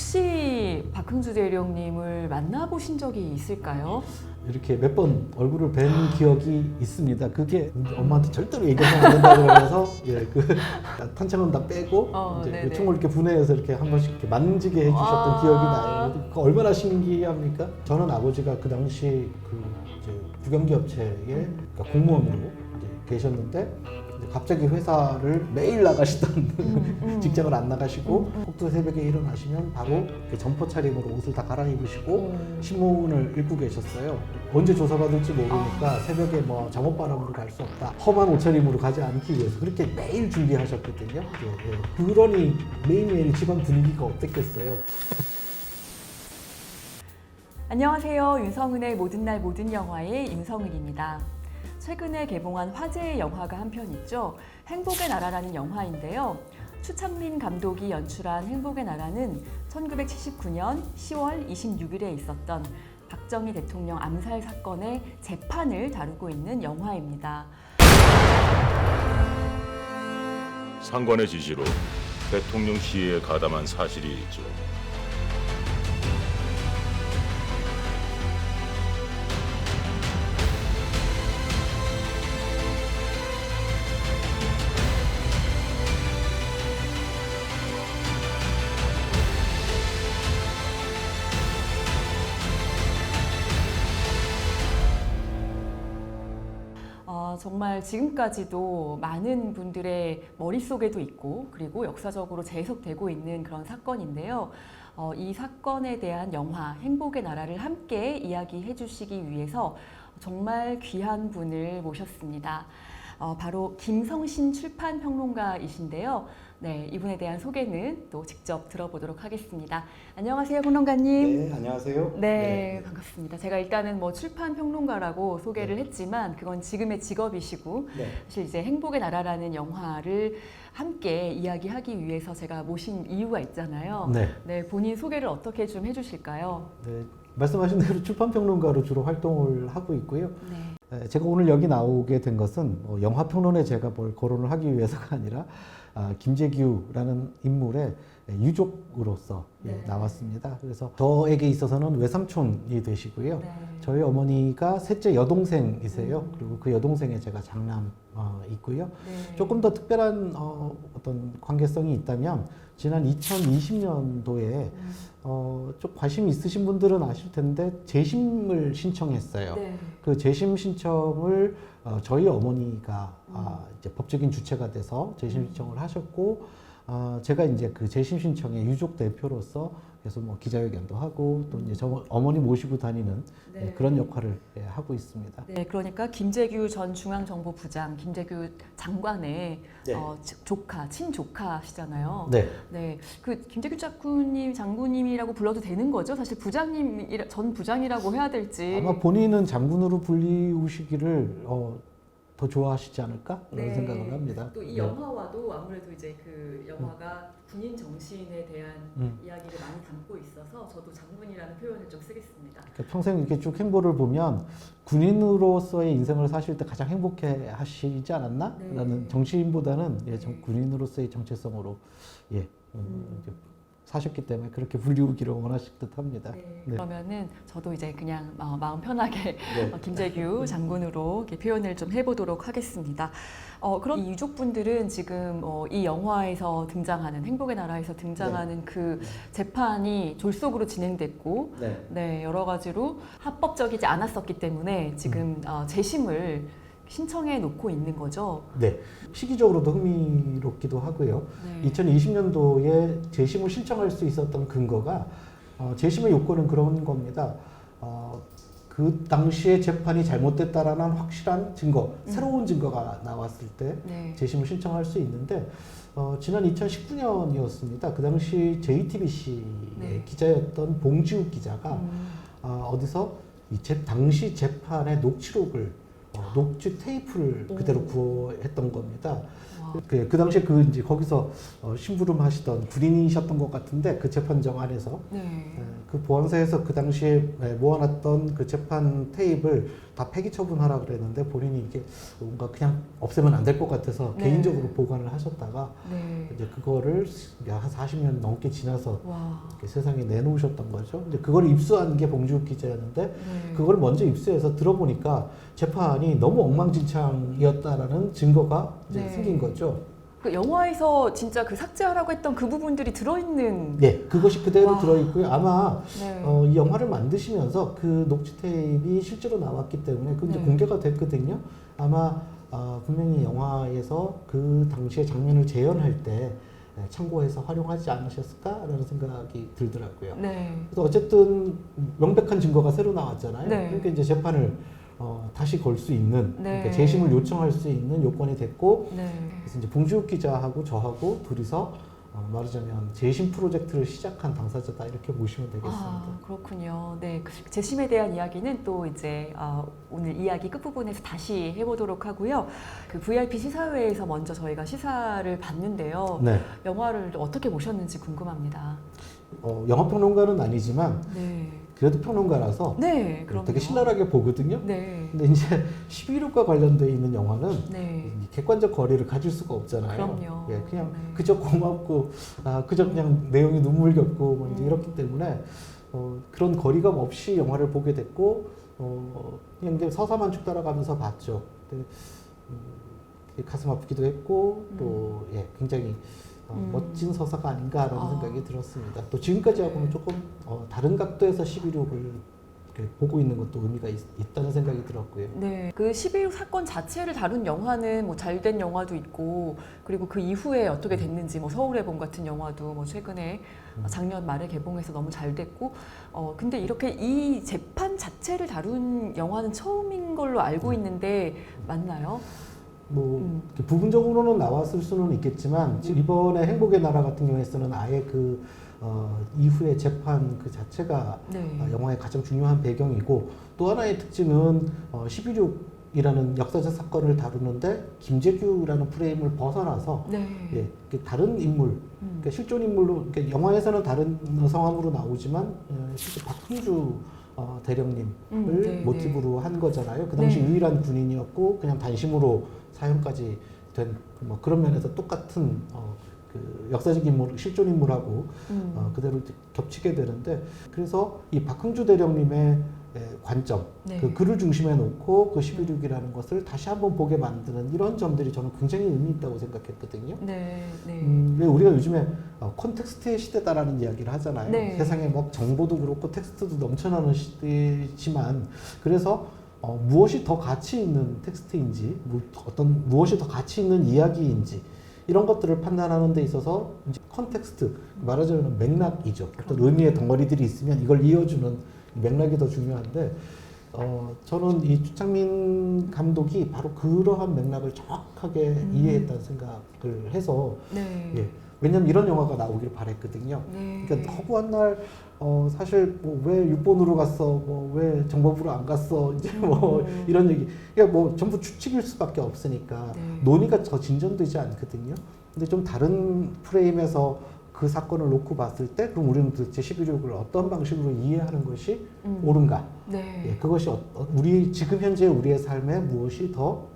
혹시 박흥주 대령님을 만나보신 적이 있을까요? 이렇게 몇 번 얼굴을 뵌 기억이 있습니다. 그게 엄마한테 절대로 얘기하면 안 된다고 그래서 예, 그 탄창은 다 빼고 어, 이제 네네. 그 총을 이렇게 분해해서 이렇게 한 번씩 이렇게 만지게 해주셨던 아. 기억이 나요. 그 얼마나 신기합니까? 저는 아버지가 그 당시 그 이제 국영기 업체에 그러니까 공무원으로 이제 계셨는데 갑자기 회사를 매일 나가시던 음, 음. 직장을 안 나가시고 꼭두 새벽에 일어나시면 바로 이렇게 점퍼 차림으로 옷을 다 갈아입으시고 음. 신문을 읽고 계셨어요. 언제 조사받을지 모르니까 새벽에 뭐 잠옷바람으로 갈 수 없다. 험한 옷차림으로 가지 않기 위해서 그렇게 매일 준비하셨거든요. 예, 예. 그러니 매일매일 집안 분위기가 어땠겠어요. 안녕하세요. 윤성은의 모든 날 모든 영화의 윤성은입니다. 최근에 개봉한 화제의 영화가 한 편 있죠. 행복의 나라라는 영화인데요. 추창민 감독이 연출한 행복의 나라는 1979년 10월 26일에 있었던 박정희 대통령 암살 사건의 재판을 다루고 있는 영화입니다. 상관의 지시로 대통령 시해에 가담한 사실이 있죠. 정말 지금까지도 많은 분들의 머릿속에도 있고 그리고 역사적으로 재해석되고 있는 그런 사건인데요. 어, 이 사건에 대한 영화 행복의 나라를 함께 이야기해 주시기 위해서 정말 귀한 분을 모셨습니다. 어, 바로 김성신 출판 평론가이신데요. 네, 이분에 대한 소개는 또 직접 들어보도록 하겠습니다. 안녕하세요, 평론가님. 네, 안녕하세요. 네, 반갑습니다. 제가 일단은 뭐 출판 평론가라고 소개를 네. 했지만 그건 지금의 직업이시고 네. 사실 이제 행복의 나라라는 영화를 함께 이야기하기 위해서 제가 모신 이유가 있잖아요. 네. 네, 본인 소개를 어떻게 좀 해주실까요? 네. 말씀하신 대로 출판 평론가로 주로 활동을 하고 있고요. 네. 네, 제가 오늘 여기 나오게 된 것은 뭐 영화 평론에 제가 뭘 거론을 하기 위해서가 아니라 아, 김재규라는 인물의 유족으로서 예, 네. 나왔습니다. 그래서 저에게 있어서는 외삼촌이 되시고요. 네. 저희 어머니가 셋째 여동생이세요. 음. 그리고 그 여동생에 제가 장남 어, 있고요. 네. 조금 더 특별한 어, 어떤 관계성이 있다면 지난 2020년도에 음. 어, 좀 관심 있으신 분들은 아실 텐데 재심을 신청했어요. 네. 그 재심 신청을 어, 저희 어머니가 음. 아, 이제 법적인 주체가 돼서 재심 신청을 하셨고 아, 제가 이제 그 재심 신청의 유족 대표로서 계속 뭐 기자회견도 하고 또 이제 저 어머니 모시고 다니는 네. 예, 그런 역할을 예, 하고 있습니다. 네, 그러니까 김재규 전 중앙정보부장, 김재규 장관의 네. 어, 지- 조카, 친조카시잖아요. 네. 네, 그 김재규 장군님, 장군님이라고 불러도 되는 거죠? 사실 부장님, 전 부장이라고 해야 될지. 아마 본인은 장군으로 불리우시기를 어, 더 좋아하시지 않을까 그런 네. 생각을 합니다. 또이 네. 영화와도 아무래도 이제 그 영화가 군인 정신에 대한 음. 이야기를 많이 담고 있어서 저도 장군이라는 표현을 좀 쓰겠습니다. 그러니까 평생 이렇게 쭉 행보를 보면 군인으로서의 인생을 사실 때 가장 행복해 하시지 않았나? 네. 라는 정치인보다는 예, 정- 네. 군인으로서의 정체성으로 예, 음, 음. 사셨기 때문에 그렇게 불리우기를 원하실 듯 합니다. 네. 네. 그러면은 저도 이제 그냥 마- 마음 편하게 네. 어, 김재규 장군으로 이렇게 표현을 좀 해보도록 하겠습니다. 어, 그럼 이 유족분들은 지금 어, 이 영화에서 등장하는 행복의 나라에서 등장하는 그 재판이 졸속으로 진행됐고 네. 네, 여러 가지로 합법적이지 않았었기 때문에 지금 어, 재심을 신청해 놓고 있는 거죠. 네. 시기적으로도 흥미롭기도 하고요. 네. 2020년도에 재심을 신청할 수 있었던 근거가 어, 재심의 요건은 그런 겁니다. 어, 그 당시에 재판이 잘못됐다라는 확실한 증거, 음. 새로운 증거가 나왔을 때 네. 재심을 신청할 수 있는데 어, 지난 2019년이었습니다. 그 당시 JTBC의 네. 기자였던 봉지욱 기자가 음, 어, 어디서 이 재, 당시 재판의 녹취록을 어, 녹취 테이프를 오. 그대로 구했던 겁니다. 와. 그, 그 당시에 그 이제 거기서 어, 심부름 하시던 군인이셨던 것 같은데 그 재판정 안에서 네. 예, 그 보안사에서 그 당시에 예, 모아놨던 그 재판 테이프를 다 폐기 처분하라 그랬는데 본인이 이게 뭔가 그냥 없애면 안 될 것 같아서 네. 개인적으로 보관을 하셨다가 네. 이제 그거를 한 40년 넘게 지나서 와. 이렇게 세상에 내놓으셨던 거죠. 이제 그걸 입수한 게 봉지욱 기자였는데 네. 그걸 먼저 입수해서 들어보니까 재판이 너무 엉망진창이었다라는 증거가 이제 네. 생긴 거죠. 그 영화에서 진짜 그 삭제하라고 했던 그 부분들이 들어있는. 예, 그것이 그대로 와. 들어있고요. 아마 네. 어, 이 영화를 만드시면서 그 녹취 테이프이 실제로 나왔기 때문에 그 이제 네. 공개가 됐거든요. 아마 어, 분명히 영화에서 그 당시의 장면을 재현할 때 예, 참고해서 활용하지 않으셨을까라는 생각이 들더라고요. 네. 그래서 어쨌든 명백한 증거가 새로 나왔잖아요. 네. 그러니까 이제 재판을 어, 다시 걸 수 있는 네. 그러니까 재심을 요청할 수 있는 요건이 됐고 네. 그래서 이제 봉지욱 기자하고 저하고 둘이서 어, 말하자면 재심 프로젝트를 시작한 당사자다 이렇게 보시면 되겠습니다. 아, 그렇군요. 네. 그 재심에 대한 이야기는 또 이제 어, 오늘 이야기 끝 부분에서 다시 해보도록 하고요. 그 VIP 시사회에서 먼저 저희가 시사를 봤는데요. 네, 영화를 어떻게 보셨는지 궁금합니다. 어, 영화 평론가는 아니지만 네. 그래도 평론가라서 네, 그럼 되게 신랄하게 보거든요. 네. 근데 이제 11호과 관련돼 있는 영화는 네. 이 객관적 거리를 가질 수가 없잖아요. 그럼요. 예, 그냥 네. 그저 고맙고 아, 그저 그냥 내용이 눈물겹고 뭐 이제 음. 이렇기 때문에 어, 그런 거리감 없이 영화를 보게 됐고 어, 그냥 이제 서사만 쭉 따라가면서 봤죠. 근데, 음, 가슴 아프기도 했고 또 예, 굉장히 어, 음. 멋진 서사가 아닌가라는 아. 생각이 들었습니다. 또 지금까지하고는 네. 조금 어, 다른 각도에서 11호를 보고 있는 것도 의미가 있, 있다는 생각이 들었고요. 네, 그 11호 사건 자체를 다룬 영화는 뭐 잘된 영화도 있고 그리고 그 이후에 어떻게 됐는지 뭐 서울의 봄 같은 영화도 뭐 최근에 음. 작년 말에 개봉해서 너무 잘 됐고 어 근데 이렇게 이 재판 자체를 다룬 영화는 처음인 걸로 알고 있는데 맞나요? 뭐 음. 부분적으로는 나왔을 수는 있겠지만 지금 이번에 행복의 나라 같은 경우에서는 아예 그 어, 이후의 재판 그 자체가 네. 어, 영화의 가장 중요한 배경이고 또 하나의 특징은 어, 11.6 이라는 역사적 사건을 다루는데 김재규라는 프레임을 벗어나서 네. 예, 다른 인물, 음. 그러니까 실존 인물로 그러니까 영화에서는 다른 성함으로 나오지만 어, 실제 박흥주 어, 대령님을 음, 네, 모티브로 한 거잖아요. 그 당시 네. 유일한 군인이었고 그냥 단심으로 사형까지 된 뭐 그런 면에서 똑같은 어, 그 역사적 인물, 실존 인물하고 음. 어, 그대로 겹치게 되는데 그래서 이 박흥주 대령님의 에, 관점, 네. 그 글을 중심에 놓고 그 11.6이라는 것을 다시 한번 보게 만드는 이런 점들이 저는 굉장히 의미 있다고 생각했거든요. 네. 네. 음, 왜 우리가 요즘에 어, 콘텍스트의 시대다라는 이야기를 하잖아요. 네. 세상에 뭐 정보도 그렇고 텍스트도 넘쳐나는 시대지만 그래서 어, 무엇이 더 가치 있는 텍스트인지 뭐, 어떤 무엇이 더 가치 있는 이야기인지 이런 것들을 판단하는 데 있어서 이제 컨텍스트 말하자면 맥락이죠. 어떤 의미의 덩어리들이 있으면 이걸 이어주는 맥락이 더 중요한데 어, 저는 이 주창민 감독이 바로 그러한 맥락을 정확하게 음. 이해했다는 생각을 해서 네. 예. 왜냐면 이런 영화가 나오길 바랬거든요. 네. 그러니까 허구한 날 어, 사실 뭐 왜 육본으로 갔어, 뭐 왜 정법으로 안 갔어, 이제 뭐 음. 이런 얘기. 그러니까 뭐 전부 추측일 수밖에 없으니까 네. 논의가 더 진전되지 않거든요. 근데 좀 다른 프레임에서 그 사건을 놓고 봤을 때 그럼 우리는 도대체 11.6을 어떤 방식으로 이해하는 것이 음. 옳은가? 네. 예, 그것이 어, 어, 우리 지금 현재 우리의 삶에 무엇이 더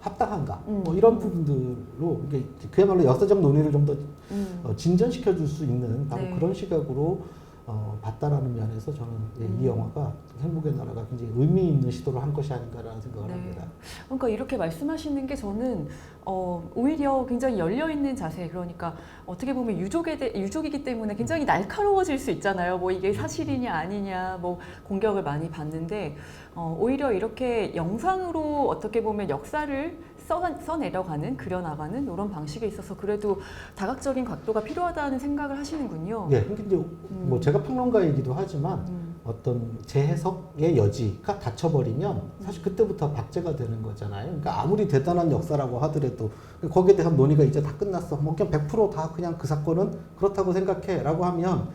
합당한가? 음. 뭐 이런 부분들로 이게 그야말로 역사적 논의를 좀더 음. 어, 진전시켜 줄 수 있는 바로 네. 그런 시각으로 어, 봤다라는 면에서 저는 예, 음. 이 영화가 행복의 나라가 굉장히 의미 있는 시도를 한 것이 아닌가라는 생각을 네. 합니다. 그러니까 이렇게 말씀하시는 게 저는 어, 오히려 굉장히 열려 있는 자세 그러니까 어떻게 보면 유족에 대, 유족이기 때문에 굉장히 날카로워질 수 있잖아요. 뭐 이게 사실이냐 아니냐 뭐 공격을 많이 받는데 어, 오히려 이렇게 영상으로 어떻게 보면 역사를 써, 써내려가는 그려나가는 이런 방식에 있어서 그래도 다각적인 각도가 필요하다는 생각을 하시는군요. 예, 근데 이제 뭐 제가 평론가이기도 하지만 음, 어떤 재해석의 여지가 닫혀버리면 사실 그때부터 박제가 되는 거잖아요. 그러니까 아무리 대단한 역사라고 하더라도 거기에 대한 논의가 이제 다 끝났어. 뭐 그냥 100%다 그냥 그 사건은 그렇다고 생각해라고 하면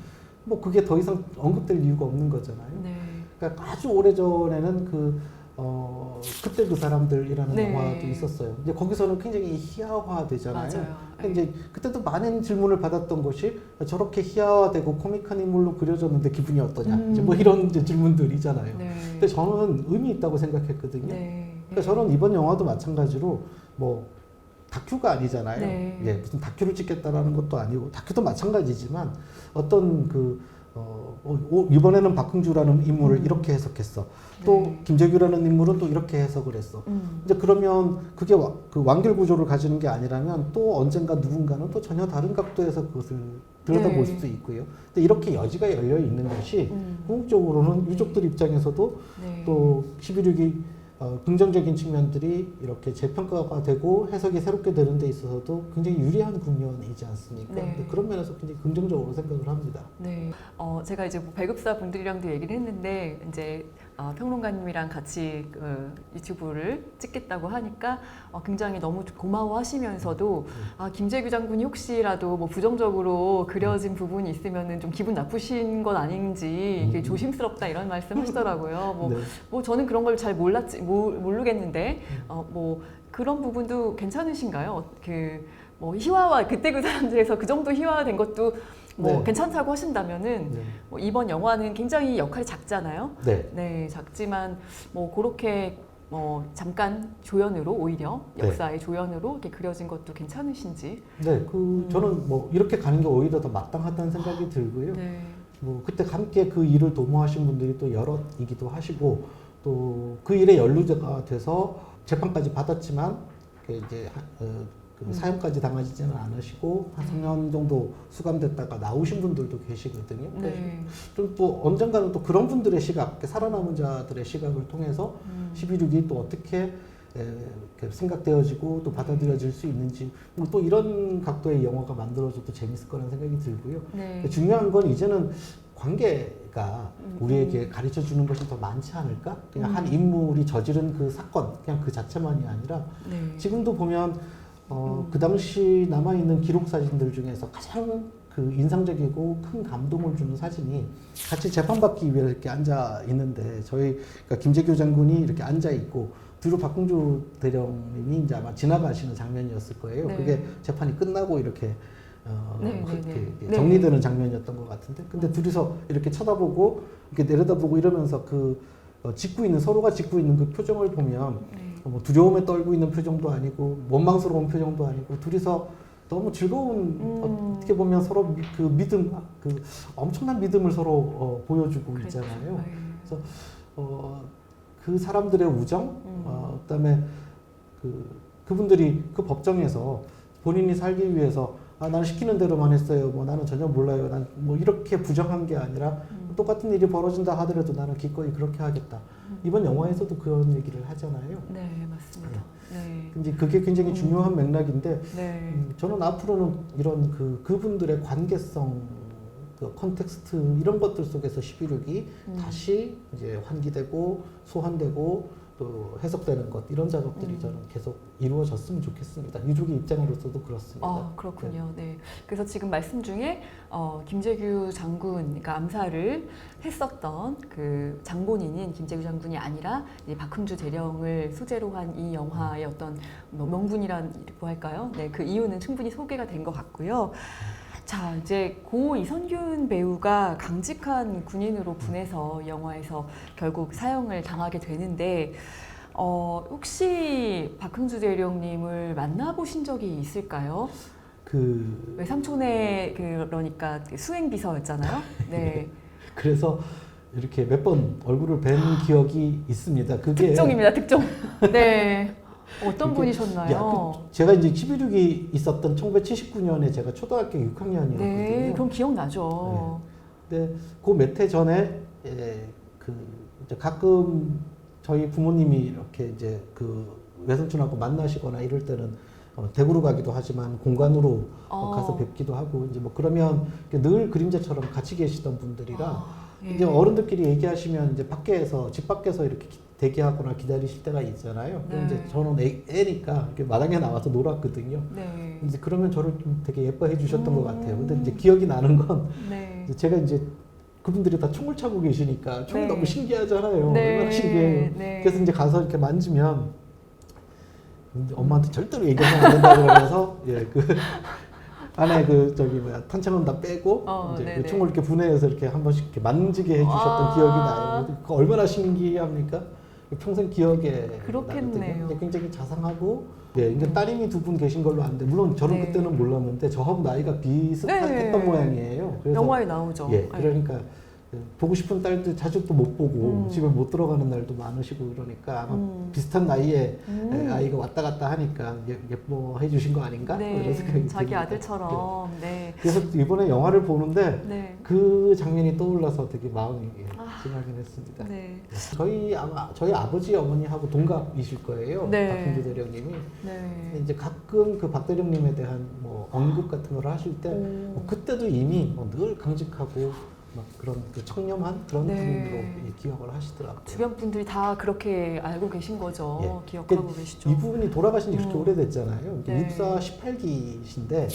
뭐 그게 더 이상 언급될 이유가 없는 거잖아요. 네. 그러니까 아주 오래 전에는 그 어 그때 그 사람들이라는 네. 영화도 있었어요. 이제 거기서는 굉장히 희화화되잖아요. 맞아요. 근데 이제 그때도 많은 질문을 받았던 것이 저렇게 희화화되고 코믹한 인물로 그려졌는데 기분이 어떠냐? 음. 이제 뭐 이런 이제 질문들이잖아요. 네. 근데 저는 의미 있다고 생각했거든요. 네. 그러니까 저는 이번 영화도 마찬가지로 뭐 다큐가 아니잖아요. 네. 예, 무슨 다큐를 찍겠다라는 것도 아니고 다큐도 마찬가지지만 어떤 그 어, 어, 오, 이번에는 박흥주라는 인물을 음. 이렇게 해석했어. 또 네. 김재규라는 인물은 또 이렇게 해석을 했어. 음. 이제 그러면 그게 와- 그 완결 구조를 가지는 게 아니라면 또 언젠가 누군가는 또 전혀 다른 각도에서 그것을 들여다볼 네. 수도 있고요. 근데 이렇게 여지가 열려 있는 것이 음. 궁극적으로는 유족들 입장에서도 네. 또 11.6이 어, 긍정적인 측면들이 이렇게 재평가가 되고 해석이 새롭게 되는 데 있어서도 굉장히 유리한 국면이지 않습니까? 네. 그런 면에서 굉장히 긍정적으로 생각을 합니다. 네, 어, 제가 이제 뭐 배급사 분들이랑도 얘기를 했는데 이제 어, 평론가님이랑 같이 그 유튜브를 찍겠다고 하니까 어, 굉장히 너무 고마워하시면서도 아 김재규 장군이 혹시라도 뭐 부정적으로 그려진 부분이 있으면은 좀 기분 나쁘신 건 아닌지 이게 음. 조심스럽다 이런 말씀 하시더라고요. 뭐, 네. 뭐 저는 그런 걸 잘 몰랐지 모, 모르겠는데 어, 뭐 그런 부분도 괜찮으신가요? 그 뭐 희화화 그때 그 사람들에서 그 정도 희화화된 것도 뭐 네. 괜찮다고 하신다면은 네. 뭐 이번 영화는 굉장히 역할이 작잖아요. 네. 네, 작지만 뭐 그렇게 뭐 잠깐 조연으로 오히려 네. 역사의 조연으로 이렇게 그려진 것도 괜찮으신지. 네, 그 음. 저는 뭐 이렇게 가는 게 오히려 더 마땅하다는 생각이 들고요. 네. 뭐 그때 함께 그 일을 도모하신 분들이 또 여럿이기도 하시고 또 그 일에 연루가 돼서 재판까지 받았지만 그 이제 하- 어. 사형까지 당하지는 않으시고 한 3년 정도 수감됐다가 나오신 분들도 계시거든요. 네. 좀또 언젠가는 또 그런 분들의 시각, 살아남은 자들의 시각을 통해서 음. 11.6이 또 어떻게 에, 이렇게 생각되어지고 또 받아들여질 수 있는지 뭐또 이런 각도의 영화가 만들어져도 재밌을 거라는 생각이 들고요. 네. 중요한 건 이제는 관계가 음, 우리에게 가르쳐 주는 것이 더 많지 않을까? 그냥 음. 한 인물이 저지른 그 사건, 그냥 그 자체만이 아니라 네. 지금도 보면 어, 음. 그 당시 남아 있는 기록 사진들 중에서 가장 그 인상적이고 큰 감동을 주는 사진이 같이 재판받기 위해 이렇게 앉아 있는데 저희 그러니까 김재규 장군이 이렇게 앉아 있고 뒤로 박흥주 대령님이 이제 아마 지나가시는 장면이었을 거예요. 네. 그게 재판이 끝나고 이렇게 어, 네, 네, 이렇게 네. 이렇게 네. 정리되는 장면이었던 것 같은데 근데 둘이서 이렇게 쳐다보고 이렇게 내려다보고 이러면서 그 어, 짓고 있는 서로가 짓고 있는 그 표정을 보면 네. 뭐 두려움에 떨고 있는 표정도 아니고 원망스러운 표정도 아니고 둘이서 너무 즐거운 음. 어떻게 보면 서로 미- 그 믿음 그 엄청난 믿음을 서로 어, 보여주고 그랬죠. 있잖아요. 네. 어, 그 사람들의 우정, 음. 어, 그다음에 그 그분들이 그 법정에서 본인이 살기 위해서 아 나는 시키는 대로만 했어요. 뭐 나는 전혀 몰라요. 난 뭐 이렇게 부정한 게 아니라 음. 똑같은 일이 벌어진다 하더라도 나는 기꺼이 그렇게 하겠다. 음. 이번 영화에서도 그런 얘기를 하잖아요. 네, 맞습니다. 네. 근데 그게 굉장히 음. 중요한 맥락인데 네. 음, 저는 앞으로는 이런 그 그분들의 관계성, 그 컨텍스트 이런 것들 속에서 11.6이 음. 다시 이제 환기되고 소환되고 또 해석되는 것 이런 작업들이 음. 저는 계속 이루어졌으면 좋겠습니다. 유족의 입장으로서도 그렇습니다. 아, 그렇군요. 네. 그래서 지금 말씀 중에 어, 김재규 장군, 그러니까 암살을 했었던 그 장본인인 김재규 장군이 아니라 이제 박흥주 대령을 소재로 한 이 영화의 어떤 뭐 명분이라고 할까요? 네, 그 이유는 충분히 소개가 된 것 같고요. 자, 이제 고 이선균 배우가 강직한 군인으로 분해서 이 영화에서 결국 사형을 당하게 되는데 어, 혹시 박흥주 대령님을 만나보신 적이 있을까요? 그 외삼촌의 그러니까 그 수행 비서였잖아요. 네, 그래서 이렇게 몇 번 얼굴을 뵌 기억이 있습니다. 그게 특종입니다. 특종. 네, 어떤 분이셨나요? 야, 그 제가 이제 11.6이 있었던 1979년에 제가 초등학교 6학년이었거든요. 네, 그럼 기억나죠. 근데 그몇해 전에 예, 그 가끔 저희 부모님이 이렇게 이제 그 외삼촌하고 만나시거나 이럴 때는 어, 대구로 가기도 하지만 공간으로 어, 어. 가서 뵙기도 하고 이제 뭐 그러면 늘 그림자처럼 같이 계시던 분들이라 아, 예. 이제 어른들끼리 얘기하시면 이제 밖에서 집 밖에서 이렇게 기- 대기하거나 기다리실 때가 있잖아요. 네. 이제 저는 애, 애니까 이렇게 마당에 나와서 놀았거든요. 네, 이제 그러면 저를 좀 되게 예뻐해 주셨던 음. 것 같아요. 근데 이제 기억이 나는 건 네, 제가 이제 그분들이 다 총을 차고 계시니까 총이 네. 너무 신기하잖아요. 네, 얼마나 신기해요. 네. 그래서 이제 가서 이렇게 만지면 엄마한테 절대로 얘기하면 안 된다 그러면서 예, 그 안에 그 저기 뭐야 탄창은 다 빼고 어, 이제 네네. 그 총을 이렇게 분해해서 이렇게 한 번씩 이렇게 만지게 해주셨던 아. 기억이 나요. 그 얼마나 신기합니까? 평생 기억에 그렇겠네요. 나거든요. 굉장히 자상하고 예, 이제 따님이 두 분 계신 걸로 아는데 물론 저는 네. 그때는 몰랐는데 저하고 나이가 비슷했던 네. 모양이에요. 그래서 영화에 나오죠. 예, 네. 그러니까 그 보고 싶은 자주 또못 보고 음. 집에 못 들어가는 날도 많으시고 그러니까 아마 음. 비슷한 나이에 음. 예, 아이가 왔다 갔다 하니까 예, 예뻐해 주신 거 아닌가 뭐 이런 생각이 네, 자기 듭니다. 아들처럼. 네. 네. 그래서 이번에 영화를 보는데 네. 그 장면이 떠올라서 되게 마음이 예, 아. 찡하긴 했습니다. 네. 저희 아마 저희 아버지 어머니하고 동갑이실 거예요. 네. 박흥주 대령님이 네. 이제 가끔 그 박 대령님에 대한 뭐 언급 같은 걸 하실 때 오. 뭐 그때도 이미 뭐 늘 강직하고 막 그런 그 청렴한 그런 네. 분으로 예, 기억을 하시더라고요. 주변 분들이 다 그렇게 알고 계신 거죠. 예. 기억하고 그 계시죠. 이분이 돌아가신 지 그렇게 음. 오래됐잖아요. 네. 육사 18기신데 네.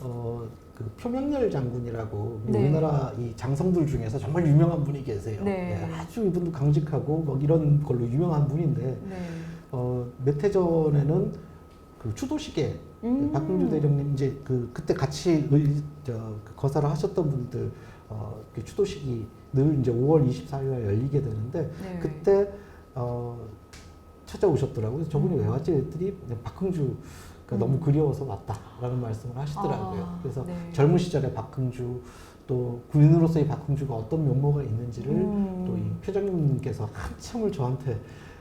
어, 그 표명열 장군이라고 네. 우리나라 이 장성들 중에서 정말 유명한 분이 계세요. 네. 예, 아주 이분도 강직하고 뭐 이런 걸로 유명한 분인데 네. 어, 몇 해 전에는 그 추도식에 음. 박근주 대령님 이제 그 그때 같이 의, 저, 그 거사를 하셨던 분들 어, 그 추도식이 늘 이제 5월 24일 날 열리게 되는데 네. 그때 어, 찾아오셨더라고요. 저분이 음. 왜 왔지 했더니 그냥 박흥주 가 음. 너무 그리워서 왔다라는 말씀을 하시더라고요. 아, 그래서 네. 젊은 시절의 박흥주 또 군인으로서의 박흥주가 어떤 면모가 있는지를 음. 또이 표정님께서 한참을 저한테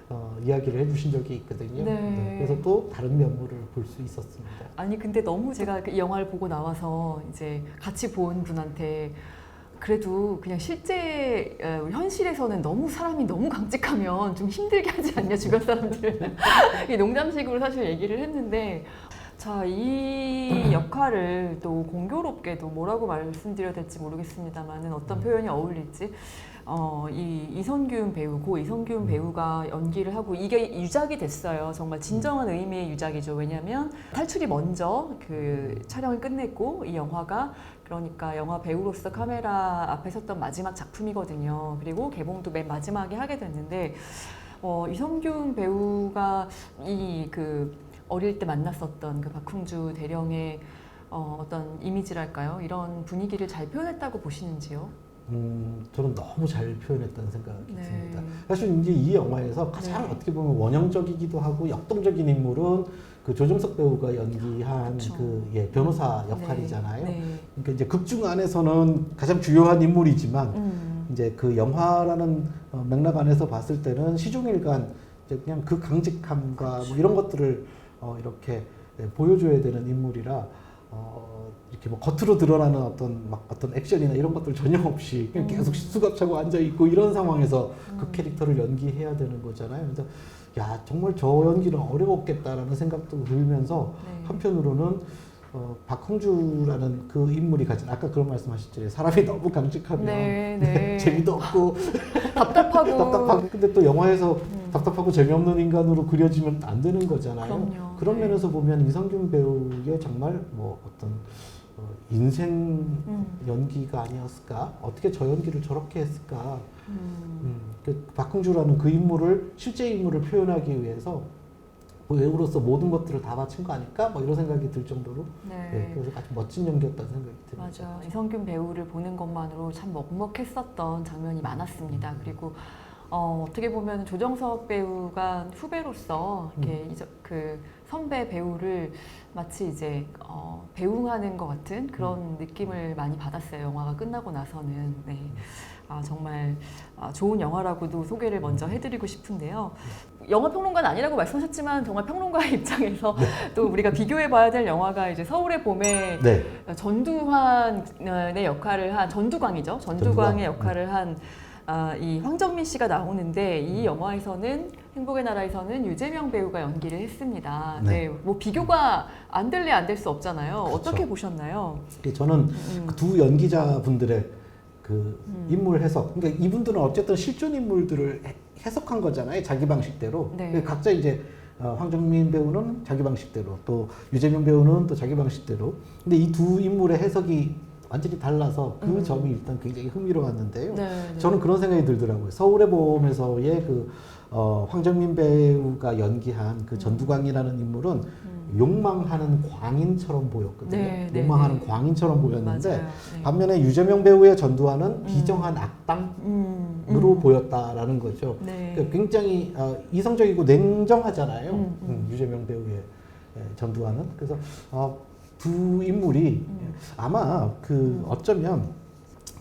어, 이야기를 해주신 적이 있거든요. 네. 그래서 또 다른 면모를 볼 수 있었습니다. 아니 근데 너무 제가 그 영화를 보고 나와서 이제 같이 본 분한테 그래도 그냥 실제 어, 현실에서는 너무 사람이 너무 강직하면 좀 힘들게 하지 않냐 주변 사람들. 이 농담식으로 사실 얘기를 했는데. 자 이 역할을 또 공교롭게도 뭐라고 말씀드려야 될지 모르겠습니다만은 어떤 표현이 어울릴지. 어, 이 이성균 배우, 고 이성균 배우가 연기를 하고 이게 유작이 됐어요. 정말 진정한 의미의 유작이죠. 왜냐하면 탈출이 먼저 그 촬영을 끝냈고 이 영화가 그러니까 영화 배우로서 카메라 앞에 섰던 마지막 작품이거든요. 그리고 개봉도 맨 마지막에 하게 됐는데 어, 이성균 배우가 이 그 어릴 때 만났었던 그 박흥주 대령의 어, 어떤 이미지랄까요? 이런 분위기를 잘 표현했다고 보시는지요? 음, 저는 너무 잘 표현했다는 생각이 네. 듭니다. 사실 이제 이 영화에서 가장 네. 어떻게 보면 원형적이기도 하고 역동적인 인물은 그 조정석 배우가 연기한 그쵸. 그 예, 변호사 역할이잖아요. 네. 그러니까 이제 극중 안에서는 가장 주요한 인물이지만 음. 이제 그 영화라는 어, 맥락 안에서 봤을 때는 시종일관 이제 그냥 그 강직함과 뭐 이런 것들을 어, 이렇게 네, 보여줘야 되는 인물이라 어, 이렇게 뭐 겉으로 드러나는 어떤 막 어떤 액션이나 이런 것들 전혀 없이 그냥 음. 계속 수갑차고 앉아 있고 이런 상황에서 그 음. 캐릭터를 연기해야 되는 거잖아요. 그래서 야 정말 저 연기는 어려웠겠다라는 생각도 들면서 네. 한편으로는 어, 박흥주라는 그 인물이 가진 아까 그런 말씀하셨죠. 사람이 너무 강직하면 네, 네. 재미도 없고 답답하고 답답하고 근데 또 영화에서 음. 답답하고 재미없는 인간으로 그려지면 안 되는 거잖아요. 그럼요. 런 네. 면에서 보면 이성균 배우의 정말 뭐 어떤 어, 인생 음. 연기가 아니었을까? 어떻게 저 연기를 저렇게 했을까? 음. 음, 그 박흥주라는 그 인물을 실제 인물을 표현하기 위해서 배우로서 모든 것들을 다 바친 거 아닐까? 뭐 이런 생각이 들 정도로 네. 네, 그래서 아주 멋진 연기였다는 생각이 듭니다. 맞아. 이성균 배우를 보는 것만으로 참 먹먹했었던 장면이 많았습니다. 그리고 어, 어떻게 보면 조정석 배우가 후배로서 이렇게 이저, 그 선배 배우를 마치 이제 어, 배웅하는 것 같은 그런 느낌을 많이 받았어요. 영화가 끝나고 나서는. 네. 아, 정말 아, 좋은 영화라고도 소개를 먼저 해드리고 싶은데요. 영화 평론가는 아니라고 말씀하셨지만 정말 평론가의 입장에서 또 우리가 비교해봐야 될 영화가 이제 서울의 봄에 네. 전두환의 역할을 한 전두광이죠. 전두광의 전두광. 역할을 한 아, 이 황정민 씨가 나오는데 음. 이 영화에서는 행복의 나라에서는 유재명 배우가 연기를 했습니다. 네. 네, 뭐 비교가 안 될래 안 될 수 없잖아요. 그렇죠. 어떻게 보셨나요? 저는 음. 그두 연기자분들의 그 음. 인물 해석. 그러니까 이분들은 어쨌든 실존 인물들을 해- 해석한 거잖아요. 자기 방식대로. 네. 각자 이제 어, 황정민 배우는 자기 방식대로, 또 유재명 배우는 또 자기 방식대로. 근데 이 두 인물의 해석이 완전히 달라서 그 음. 점이 일단 굉장히 흥미로웠는데요. 네, 네. 저는 그런 생각이 들더라고요. 서울의 봄에서의 그 어, 황정민 배우가 연기한 그 전두광이라는 인물은 음. 욕망하는 광인처럼 보였거든요. 네, 네, 욕망하는 네. 광인처럼 보였는데 맞아요. 네. 반면에 유재명 배우의 전두환은 비정한 악당으로 음, 보였다라는 거죠. 네. 그러니까 굉장히 어, 이성적이고 냉정하잖아요. 음, 음. 음, 유재명 배우의 예, 전두환은 그래서 어, 두 인물이 음. 아마 그 어쩌면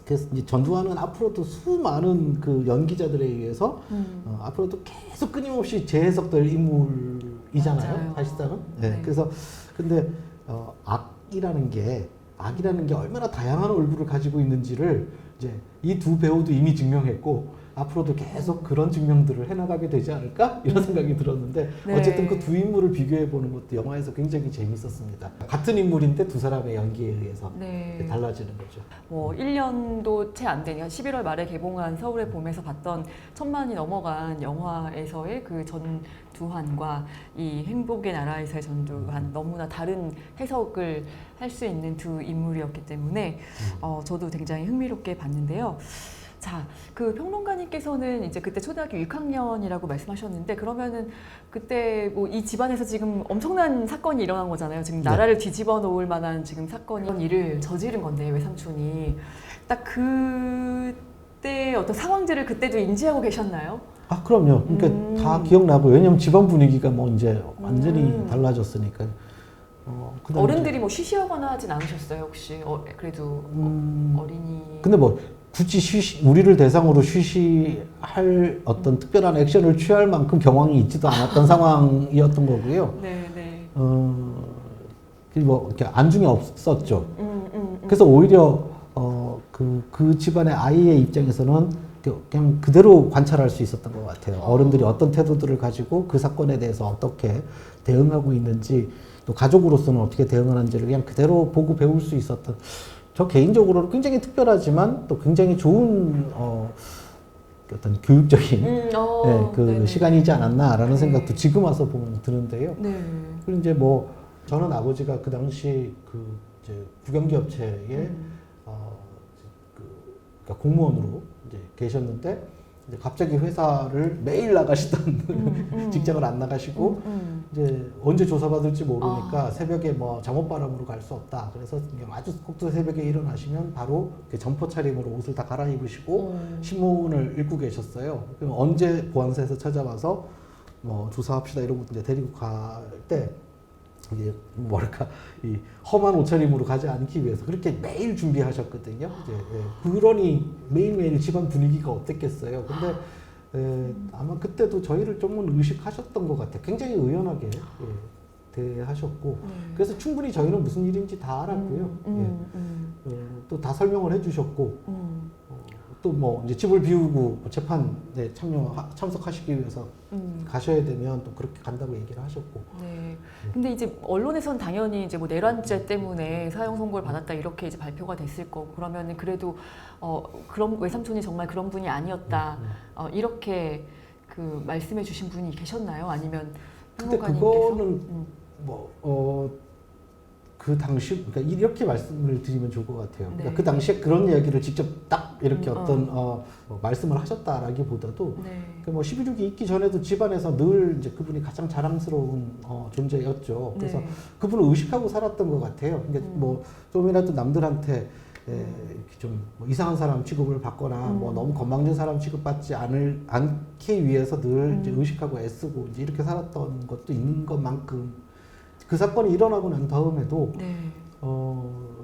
그래서 이제 전두환은 앞으로도 수많은 그 연기자들에 의해서 음. 어, 앞으로도 계속 끊임없이 재해석될 인물이잖아요. 맞아요. 사실상은. 네. 네. 그래서 근데 어, 악이라는 게 악이라는 게 얼마나 다양한 얼굴을 가지고 있는지를 이제 이 두 배우도 이미 증명했고 앞으로도 계속 그런 증명들을 해나가게 되지 않을까 이런 생각이 들었는데 네. 어쨌든 그 두 인물을 비교해 보는 것도 영화에서 굉장히 재밌었습니다. 같은 인물인데 두 사람의 연기에 의해서 네. 달라지는 거죠. 뭐 1년도 채 안 되니까 11월 말에 개봉한 서울의 봄에서 봤던 천만이 넘어간 영화에서의 그 전두환과 이 행복의 나라에서의 전두환 너무나 다른 해석을 할 수 있는 두 인물이었기 때문에 어, 저도 굉장히 흥미롭게 봤는데요. 자, 그 평론가님께서는 이제 그때 초등학교 6학년이라고 말씀하셨는데 그러면은 그때 뭐 이 집안에서 지금 엄청난 사건이 일어난 거잖아요. 지금 네. 나라를 뒤집어 놓을 만한 지금 사건이 일을 저지른 건데 외삼촌이 딱 그때 어떤 상황들을 그때도 인지하고 계셨나요? 아 그럼요. 그러니까 음. 다 기억나고 왜냐면 집안 분위기가 뭐 이제 완전히 음. 달라졌으니까. 어, 그다음에 어른들이 뭐 쉬쉬하거나 하진 않으셨어요 혹시? 어, 그래도 음, 어린이. 근데 뭐 굳이 쉬쉬 우리를 대상으로 쉬쉬할 어떤 특별한 액션을 취할 만큼 경황이 있지도 않았던 상황이었던 거고요. 네, 네. 어, 그리고 뭐 이렇게 안중에 없었죠. 음, 음, 음. 그래서 오히려 어, 그, 그 집안의 아이의 입장에서는 그- 그냥 그대로 관찰할 수 있었던 것 같아요. 어. 어른들이 어떤 태도들을 가지고 그 사건에 대해서 어떻게 대응하고 있는지 또 가족으로서는 어떻게 대응하는지를 그냥 그대로 보고 배울 수 있었던 저 개인적으로는 굉장히 특별하지만 또 굉장히 좋은 어, 어떤 교육적인 음, 어, 네, 그 네네. 시간이지 않았나라는 네. 생각도 지금 와서 보면 드는데요. 네. 그리고 이제 뭐 저는 아버지가 그 당시 그 이제 국영기 업체에 음. 어, 그 그러니까 공무원으로 이제 계셨는데 이제 갑자기 회사를 매일 나가시던 음, 음. 직장을 안 나가시고 음, 이제 언제 조사받을지 모르니까 아. 새벽에 뭐 잠옷바람으로 갈 수 없다. 그래서 아주 꼭두 새벽에 일어나시면 바로 점퍼 차림으로 옷을 다 갈아입으시고 음. 신문을 읽고 계셨어요. 그럼 언제 보안사에서 찾아와서 뭐 조사합시다 이러고 이제 데리고 갈 때 이제 뭐랄까 이 험한 옷차림으로 가지 않기 위해서 그렇게 매일 준비하셨거든요. 이제 예. 그러니 매일매일 집안 분위기가 어땠겠어요. 근데 에, 아마 그때도 저희를 조금 의식하셨던 것 같아요. 굉장히 의연하게 예, 대하셨고 네. 그래서 충분히 저희는 무슨 일인지 다 알았고요. 음, 음, 음, 예. 어, 또다 설명을 해주셨고 음, 또 뭐 이제 집을 비우고 재판에 참여 참석하시기 위해서 음. 가셔야 되면 또 그렇게 간다고 얘기를 하셨고 네. 근데 이제 언론에선 당연히 이제 뭐 내란죄 때문에 사형 선고를 받았다 이렇게 이제 발표가 됐을 거고 그러면은 그래도 어 그런 외삼촌이 정말 그런 분이 아니었다 음. 어 이렇게 그 말씀해 주신 분이 계셨나요? 아니면 근데 평론가님께서? 그거는 음. 뭐 어 그 당시 그러니까 이렇게 말씀을 드리면 좋을 것 같아요. 네. 그러니까 그 당시에 그런 이야기를 직접 딱 이렇게 음, 어떤 어, 뭐 말씀을 하셨다라기보다도 네. 그뭐 11.6이 있기 전에도 집안에서 늘 이제 그분이 가장 자랑스러운 어, 존재였죠. 그래서 네. 그분을 의식하고 살았던 것 같아요. 그러니까 음. 뭐 좀이라도 남들한테 에, 이렇게 좀뭐 이상한 사람 취급을 받거나 뭐 음. 너무 건방진 사람 취급받지 않을 않기 위해서 늘 이제 음. 의식하고 애쓰고 이제 이렇게 살았던 것도 있는 것만큼 그 사건이 일어나고 난 다음에도 네. 어.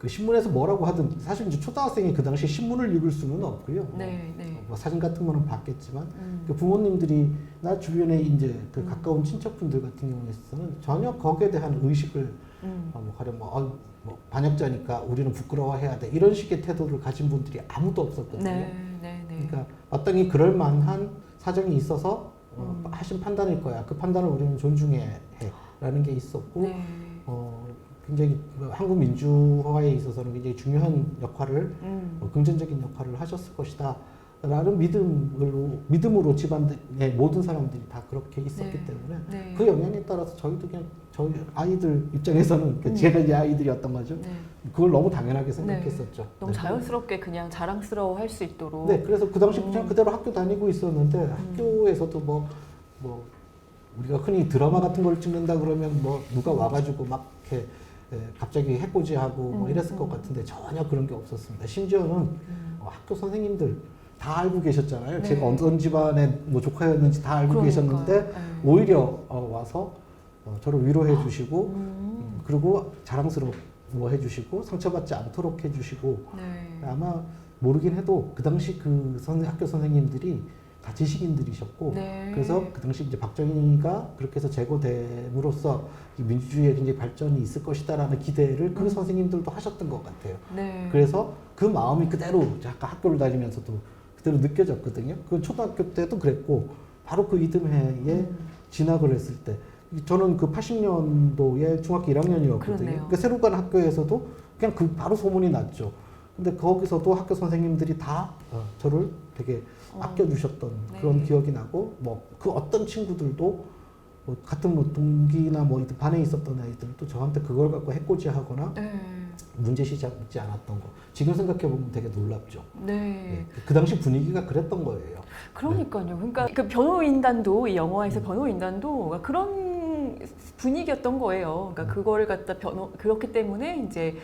그 신문에서 뭐라고 하든 사실 이제 초등학생이 그 당시 신문을 읽을 수는 없고요. 네. 네. 뭐 사진 같은 거는 봤겠지만 음. 그 부모님들이 나 주변에 이제 그 음. 가까운 친척분들 같은 경우에는 전혀 거기에 대한 의식을 음. 어, 뭐 가령 뭐, 어, 뭐 반역자니까 우리는 부끄러워해야 돼 이런 식의 태도를 가진 분들이 아무도 없었거든요. 네. 네. 네. 그러니까 마땅히 그럴 만한 사정이 있어서 어, 음. 하신 판단일 거야. 그 판단을 우리는 존중해야 해 라는 게 있었고 네. 어, 굉장히 그 한국 민주화에 있어서는 굉장히 중요한 역할을 음. 어, 긍정적인 역할을 하셨을 것이다. 라는 믿음으로 믿음으로 집안의 모든 사람들이 다 그렇게 있었기 네. 때문에 네. 그 영향에 따라서 저희도 그냥 저희 아이들 입장에서는 그 음. 제가 이제 아이들이었던 거죠. 네. 그걸 너무 당연하게 생각했었죠. 너무 네. 자연스럽게 그냥 자랑스러워 할 수 있도록. 네, 그래서 그 당시 그냥 음. 그대로 학교 다니고 있었는데 학교에서도 뭐 뭐 우리가 흔히 드라마 같은 걸 찍는다 그러면 뭐 누가 와가지고 막 이렇게 예, 갑자기 해코지하고 뭐 음, 이랬을 것 음. 같은데 전혀 그런 게 없었습니다. 심지어는 음. 어, 학교 선생님들 다 알고 계셨잖아요. 네. 제가 어떤 집안의 뭐 조카였는지 다 알고 그러니까요. 계셨는데 네. 오히려 어, 와서 어, 저를 위로해 주시고 음. 음, 그리고 자랑스러워 해 주시고 상처받지 않도록 해 주시고 네. 아마 모르긴 해도 그 당시 그 선, 학교 선생님들이 다 지식인들이셨고 네. 그래서 그 당시 이제 박정희가 그렇게 해서 제거됨으로써 이 민주주의의 굉장히 발전이 있을 것이다라는 기대를 그 음. 선생님들도 하셨던 것 같아요. 네. 그래서 그 마음이 그대로 아까 학교를 다니면서도 그대로 느껴졌거든요. 그 초등학교 때도 그랬고 바로 그 이듬해에 음. 진학을 했을 때 저는 그 80년도에 중학교 1학년이었거든요. 그렇네요. 그러니까 새로 간 학교에서도 그냥 그 바로 소문이 났죠. 근데 거기서도 학교 선생님들이 다 어, 저를 되게 어. 아껴주셨던 네. 그런 기억이 나고 뭐 그 어떤 친구들도 뭐 같은 뭐 동기나 뭐 반에 있었던 아이들도 저한테 그걸 갖고 해코지하거나 네. 문제시지 않았던 거 지금 생각해 보면 되게 놀랍죠. 네. 네. 그 당시 분위기가 그랬던 거예요. 그러니까요. 그러니까 그 변호인단도 이 영화에서 변호인단도 그런 분위기였던 거예요. 그러니까 그거를 갖다 변호 그렇기 때문에 이제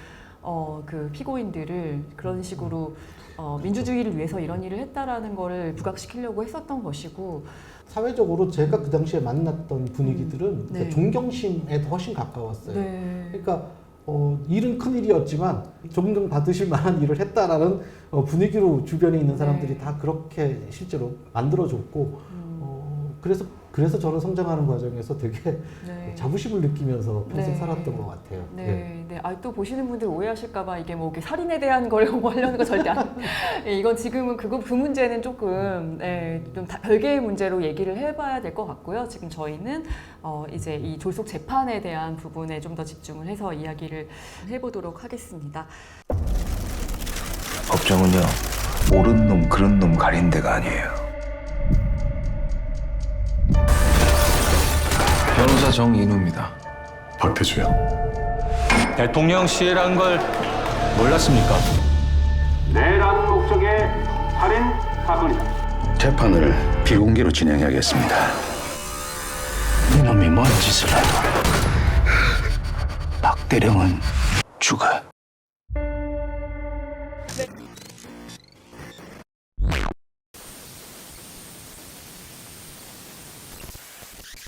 어 그 피고인들을 그런 식으로 어 민주주의를 위해서 이런 일을 했다라는 거를 부각시키려고 했었던 것이고 사회적으로 제가 그 당시에 만났던 분위기들은 음. 네. 존경심에 더 훨씬 가까웠어요. 네. 그러니까 어, 일은 큰 일이었지만 존경 받으실 만한 일을 했다라는 어, 분위기로 주변에 있는 사람들이 네. 다 그렇게 실제로 만들어줬고 음, 어, 그래서 그래서 저는 성장하는 과정에서 되게 네. 자부심을 느끼면서 평생 네. 살았던 것 같아요. 예. 네, 네. 아, 또 보시는 분들 오해하실까봐 이게 뭐 이렇게 살인에 대한 걸 하려는 거 절대 안. 예, 이건 지금은 그거 그 문제는 조금 네, 좀 다- 별개의 문제로 얘기를 해봐야 될 것 같고요. 지금 저희는 어, 이제 이 졸속 재판에 대한 부분에 좀 더 집중을 해서 이야기를 해보도록 하겠습니다. 법정은요 옳은 놈 그런 놈 가린 데가 아니에요 변호사 정인우입니다 박태주요. 대통령 시해란 걸 몰랐습니까? 내란 목적의 살인 사건이다. 재판을 비공개로 진행하겠습니다. 이놈이 뭔 짓을 해도 박대령은 죽어